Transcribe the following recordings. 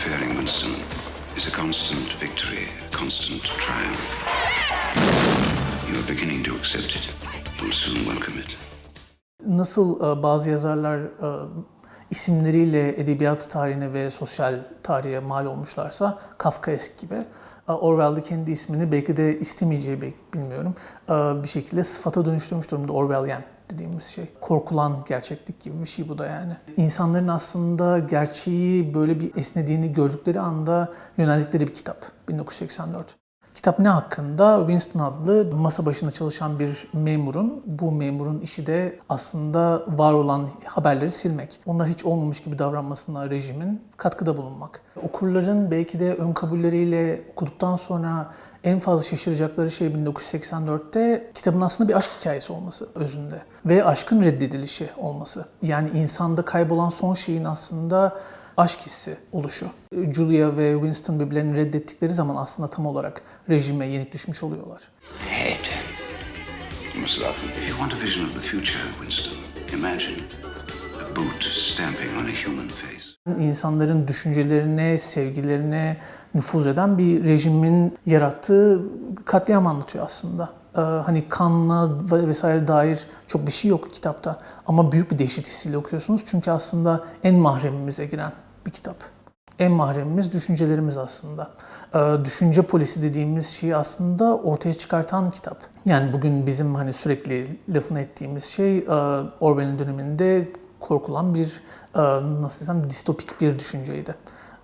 preparing, Winston, is a constant victory, constant triumph. You are beginning to accept it. You will soon welcome it. Nasıl e, bazı yazarlar e, isimleriyle edebiyat tarihine ve sosyal tarihe mal olmuşlarsa Kafkaesk gibi e, Orwell de kendi ismini belki de istemeyeceği bilmiyorum bir şekilde sıfata dönüştürmüş durumda Orwellian dediğimiz şey. Korkulan gerçeklik gibi bir şey bu da yani. İnsanların aslında gerçeği böyle bir esnediğini gördükleri anda yöneldikleri bir kitap 1984. Kitap ne hakkında? Winston adlı masa başında çalışan bir memurun, bu memurun işi de aslında var olan haberleri silmek. Onlar hiç olmamış gibi davranmasına rejimin katkıda bulunmak. Okurların belki de ön kabulleriyle okuduktan sonra en fazla şaşıracakları şey 1984'te kitabın aslında bir aşk hikayesi olması özünde ve aşkın reddedilişi olması. Yani insanda kaybolan son şeyin aslında aşk hissi oluşu. Julia ve Winston birbirlerini reddettikleri zaman aslında tam olarak rejime yenik düşmüş oluyorlar. Head. You must love him. If you want a vision of the future, Winston, imagine a boot stamping on a human face. İnsanların düşüncelerine, sevgilerine nüfuz eden bir rejimin yarattığı katliam anlatıyor aslında. Ee, hani kanla ve- vesaire dair çok bir şey yok kitapta. Ama büyük bir dehşet hissiyle okuyorsunuz. Çünkü aslında en mahremimize giren bir kitap. En mahremimiz düşüncelerimiz aslında. Ee, düşünce polisi dediğimiz şeyi aslında ortaya çıkartan kitap. Yani bugün bizim hani sürekli lafını ettiğimiz şey e, Orwell'in döneminde korkulan bir e, nasıl desem distopik bir düşünceydi.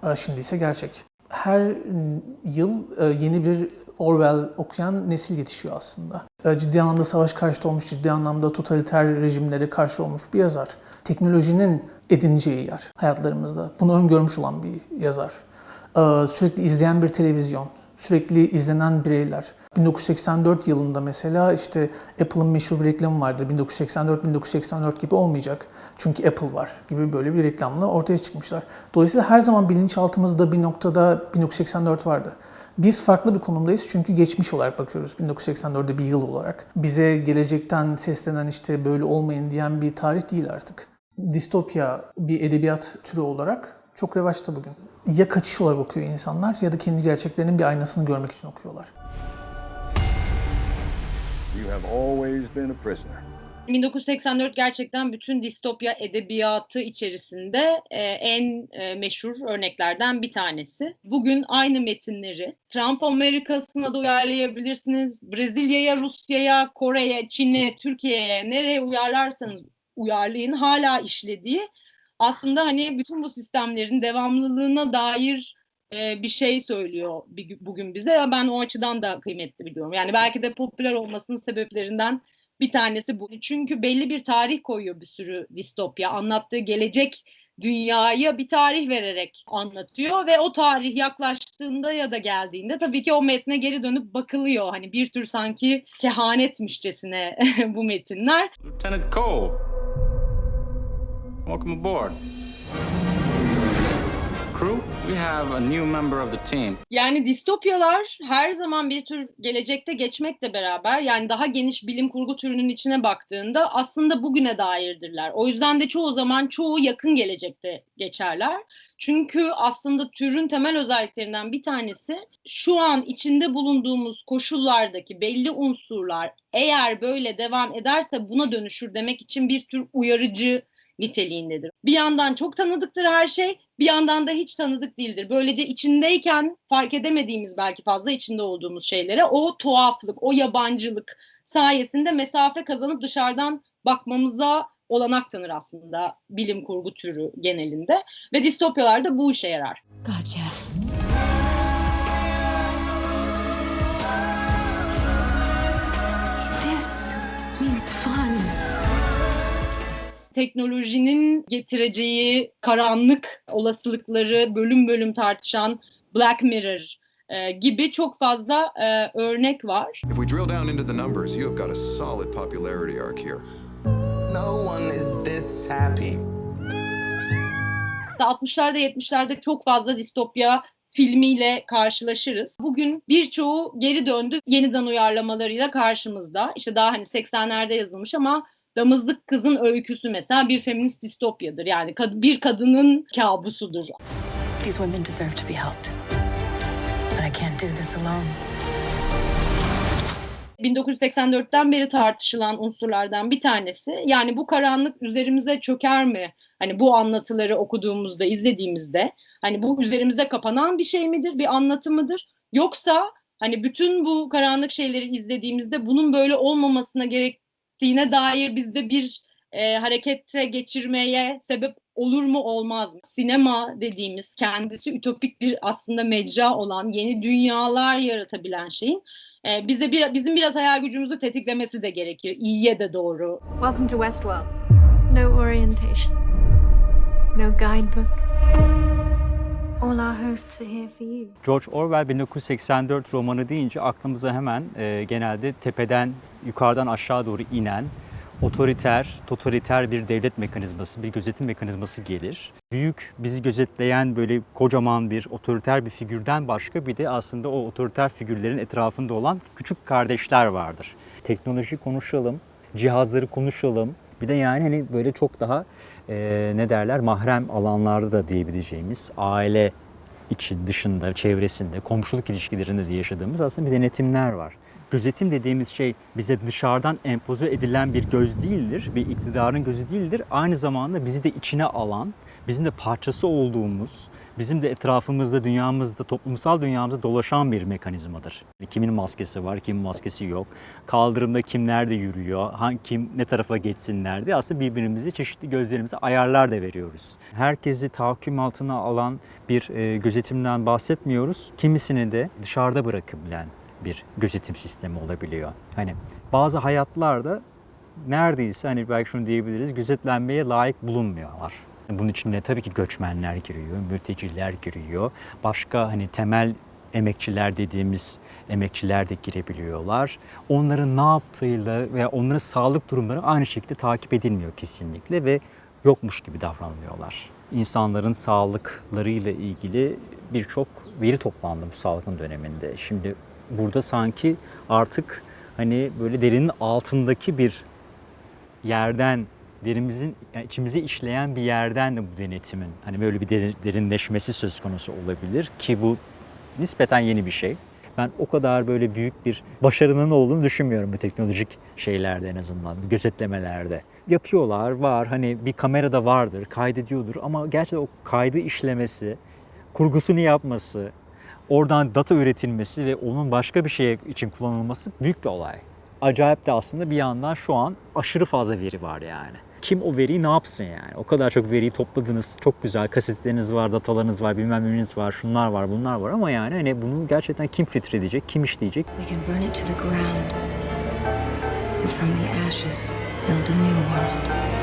E, Şimdi ise gerçek. Her yıl e, yeni bir Orwell okuyan nesil yetişiyor aslında. E, Ciddi anlamda savaş karşıtı olmuş, ciddi anlamda totaliter rejimlere karşı olmuş bir yazar. Teknolojinin edineceği yer hayatlarımızda. Bunu öngörmüş olan bir yazar. E, Sürekli izleyen bir televizyon, sürekli izlenen bireyler. 1984 yılında mesela işte Apple'ın meşhur bir reklamı vardır. 1984-1984 gibi olmayacak. Çünkü Apple var gibi böyle bir reklamla ortaya çıkmışlar. Dolayısıyla her zaman bilinçaltımızda bir noktada 1984 vardı. Biz farklı bir konumdayız çünkü geçmiş olarak bakıyoruz 1984'de bir yıl olarak. Bize gelecekten seslenen işte böyle olmayın diyen bir tarih değil artık. Distopya bir edebiyat türü olarak çok revaçta bugün. Ya kaçış olarak okuyor insanlar ya da kendi gerçeklerinin bir aynasını görmek için okuyorlar. You have always been a prisoner. 1984 gerçekten bütün distopya edebiyatı içerisinde e, en e, meşhur örneklerden bir tanesi. Bugün aynı metinleri Trump Amerika'sına da uyarlayabilirsiniz. Brezilya'ya, Rusya'ya, Kore'ye, Çin'e, Türkiye'ye nereye uyarlarsanız uyarlayın hala işlediği aslında hani bütün bu sistemlerin devamlılığına dair e, bir şey söylüyor bugün bize. Ben o açıdan da kıymetli biliyorum. Yani belki de popüler olmasının sebeplerinden bir tanesi bu. Çünkü belli bir tarih koyuyor bir sürü distopya. Anlattığı gelecek dünyaya bir tarih vererek anlatıyor ve o tarih yaklaştığında ya da geldiğinde tabii ki o metne geri dönüp bakılıyor. Hani bir tür sanki kehanetmişçesine bu metinler. Lieutenant Cole. Welcome aboard. Crew, we have a new member of the team. Yani distopyalar her zaman bir tür gelecekte geçmekle beraber yani daha geniş bilim kurgu türünün içine baktığında aslında bugüne dairdirler. O yüzden de çoğu zaman çoğu yakın gelecekte geçerler. Çünkü aslında türün temel özelliklerinden bir tanesi şu an içinde bulunduğumuz koşullardaki belli unsurlar eğer böyle devam ederse buna dönüşür demek için bir tür uyarıcı niteliğindedir. Bir yandan çok tanıdıktır her şey, bir yandan da hiç tanıdık değildir. Böylece içindeyken fark edemediğimiz belki fazla içinde olduğumuz şeylere o tuhaflık, o yabancılık sayesinde mesafe kazanıp dışarıdan bakmamıza olanak tanır aslında bilim kurgu türü genelinde ve distopyalar da bu işe yarar. Gotcha. Teknolojinin getireceği karanlık olasılıkları bölüm bölüm tartışan Black Mirror e, gibi çok fazla e, örnek var. If we drill down into the numbers, you have got a solid popularity arc here. No one is this happy. 60'larda 70'lerde çok fazla distopya filmiyle karşılaşırız. Bugün birçoğu geri döndü yeniden uyarlamalarıyla karşımızda. İşte daha hani 80'lerde yazılmış ama Damızlık Kızın Öyküsü mesela bir feminist distopyadır. Yani bir kadının kabusudur. These women deserve to be helped. But I can't do this alone. 1984'ten beri tartışılan unsurlardan bir tanesi. Yani bu karanlık üzerimize çöker mi? Hani bu anlatıları okuduğumuzda, izlediğimizde hani bu üzerimize kapanan bir şey midir, bir anlatı mıdır? Yoksa hani bütün bu karanlık şeyleri izlediğimizde bunun böyle olmamasına gerektiğine dair bizde bir e, harekete geçirmeye sebep olur mu olmaz mı? Sinema dediğimiz kendisi ütopik bir aslında mecra olan yeni dünyalar yaratabilen şeyin e, bize bir, bizim biraz hayal gücümüzü tetiklemesi de gerekir. İyiye de doğru. Welcome to Westworld. No orientation, no guidebook. All our hosts are here for you. George Orwell 1984 romanı deyince aklımıza hemen e, genelde tepeden yukarıdan aşağı doğru inen otoriter, totaliter bir devlet mekanizması, bir gözetim mekanizması gelir. Büyük, bizi gözetleyen böyle kocaman bir otoriter bir figürden başka bir de aslında o otoriter figürlerin etrafında olan küçük kardeşler vardır. Teknoloji konuşalım, cihazları konuşalım. Bir de yani hani böyle çok daha e, ne derler mahrem alanlarda da diyebileceğimiz aile için, dışında, çevresinde, komşuluk ilişkilerinde de yaşadığımız aslında bir denetimler var. Gözetim dediğimiz şey bize dışarıdan empoze edilen bir göz değildir, bir iktidarın gözü değildir. Aynı zamanda bizi de içine alan, bizim de parçası olduğumuz, bizim de etrafımızda, dünyamızda, toplumsal dünyamızda dolaşan bir mekanizmadır. Kimin maskesi var, kimin maskesi yok. Kaldırımda kim nerede yürüyor, hangi kim ne tarafa geçsinler diye aslında birbirimizi çeşitli gözlerimize ayarlar da veriyoruz. Herkesi tahakküm altına alan bir e, gözetimden bahsetmiyoruz. Kimisini de dışarıda bırakabilen bir gözetim sistemi olabiliyor. Hani bazı hayatlarda neredeyse hani belki şunu diyebiliriz gözetlenmeye layık bulunmuyorlar. Bunun içinde tabii ki göçmenler giriyor, mülteciler giriyor. Başka hani temel emekçiler dediğimiz emekçiler de girebiliyorlar. Onların ne yaptığıyla veya onların sağlık durumları aynı şekilde takip edilmiyor kesinlikle ve yokmuş gibi davranılıyorlar. İnsanların sağlıklarıyla ilgili birçok veri toplandı bu salgın döneminde. Şimdi burada sanki artık hani böyle derinin altındaki bir yerden derimizin yani içimize işleyen bir yerden de bu denetimin hani böyle bir derin- derinleşmesi söz konusu olabilir ki bu nispeten yeni bir şey. Ben o kadar böyle büyük bir başarının olduğunu düşünmüyorum bu teknolojik şeylerde en azından, gözetlemelerde. Yapıyorlar, var hani bir kamera da vardır, kaydediyordur ama gerçekten o kaydı işlemesi, kurgusunu yapması, oradan data üretilmesi ve onun başka bir şey için kullanılması büyük bir olay. Acayip de aslında bir yandan şu an aşırı fazla veri var yani. Kim o veriyi ne yapsın yani? O kadar çok veriyi topladınız. Çok güzel kasetleriniz var, datalarınız var, bilmem neyiniz var, şunlar var, bunlar var ama yani hani bunu gerçekten kim filtre edecek, kim işleyecek? We can burn it to the ground. And from the ashes, build a new world.